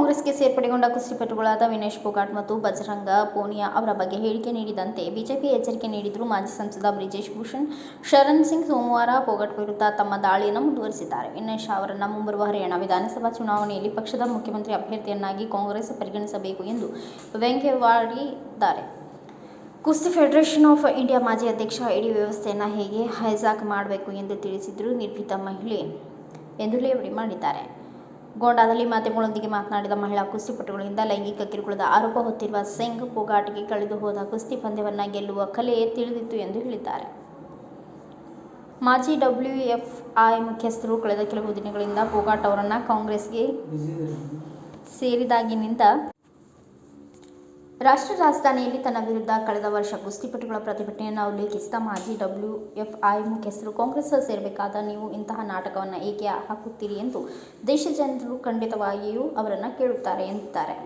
ಗಾಯಗೊಂಡ ಕುಸ್ತಿಪಟುಗಳಾದ ವಿನೇಶ್ ಫೋಗಾಟ್ ಮತ್ತು ಬಜರಂಗ ಪೋನಿಯಾ ಅವರ ಬಗ್ಗೆ ಹೇಳಿಕೆ ನೀಡಿದಂತೆ ಬಿಜೆಪಿ ಎಚ್ಚರಿಕೆ ನೀಡಿದ್ರು ಮಾಜಿ ಸಂಸದ ಬ್ರಿಜೇಶ್ ಭೂಷಣ್, ಶರಣ್ ಸಿಂಗ್ ಸೋಮವಾರ ಫೋಗಟ್ ವಿರುದ್ಧ ತಮ್ಮ ದಾಳಿಯನ್ನು ಮುಂದುವರಿಸಿದ್ದಾರೆ. ವಿನೇಶ್ ಅವರನ್ನು ಮುಂಬರುವ ಹರಿಯಾಣ ವಿಧಾನಸಭಾ ಚುನಾವಣೆಯಲ್ಲಿ ಪಕ್ಷದ ಮುಖ್ಯಮಂತ್ರಿ ಅಭ್ಯರ್ಥಿಯನ್ನಾಗಿ ಕಾಂಗ್ರೆಸ್ ಪರಿಗಣಿಸಬೇಕು ಎಂದು ವ್ಯಂಗ್ಯವಾಡಿದ್ದಾರೆ. ಕುಸ್ತಿ ಫೆಡರೇಷನ್ ಆಫ್ ಇಂಡಿಯಾ ಮಾಜಿ ಅಧ್ಯಕ್ಷ ಇಡೀ ವ್ಯವಸ್ಥೆಯನ್ನು ಹೇಗೆ ಹೈಜಾಕ್ ಮಾಡಬೇಕು ಎಂದು ತಿಳಿಸಿದ್ರು ನಿರ್ಭೀತ ಮಹಿಳೆ ಎಂದು ಲೇವಡಿ ಮಾಡಿದ್ದಾರೆ ಗೋಂಡಾದಲ್ಲಿ ಮಾಧ್ಯಮಗಳೊಂದಿಗೆ ಮಾತನಾಡಿದ ಮಹಿಳಾ ಕುಸ್ತಿಪಟುಗಳಿಂದ ಲೈಂಗಿಕ ಕಿರುಕುಳದ ಆರೋಪ ಹೊತ್ತಿರುವ ಸಿಂಗ್ ಪುಗಾಟಿಗೆ ಕಳೆದು ಹೋದ ಕುಸ್ತಿ ಪಂದ್ಯವನ್ನು ಗೆಲ್ಲುವ ಕಲೆ ತಿಳಿದಿತ್ತು ಎಂದು ಹೇಳಿದ್ದಾರೆ. ಮಾಜಿ ಡಬ್ಲ್ಯೂಎಫ್ಐ ಮುಖ್ಯಸ್ಥರು ಕಳೆದ ಕೆಲವು ದಿನಗಳಿಂದ ಪೋಗಾಟ್ ಅವರನ್ನು ಕಾಂಗ್ರೆಸ್ಗೆ ಸೇರಿದಾಗಿನಿಂದ ರಾಷ್ಟ್ರ ರಾಜಧಾನಿಯಲ್ಲಿ ತನ್ನ ವಿರುದ್ಧ ಕಳೆದ ವರ್ಷ ಕುಸ್ತಿಪಟುಗಳ ಪ್ರತಿಭಟನೆಯನ್ನು ಉಲ್ಲೇಖಿಸಿದ ಮಾಜಿ ಡಬ್ಲ್ಯೂ ಡಬ್ಲ್ಯೂಎಫ್ಐ ಮುಖ್ಯಸ್ಥರು ಕಾಂಗ್ರೆಸ್ ಸೇರಬೇಕಾದ ನೀವು ಇಂತಹ ನಾಟಕವನ್ನು ಏಕೆ ಹಾಕುತ್ತೀರಿ ಎಂದು ದೇಶ ಜನರು ಖಂಡಿತವಾಗಿಯೂ ಅವರನ್ನು ಕೇಳುತ್ತಾರೆ ಎಂದಿದ್ದಾರೆ.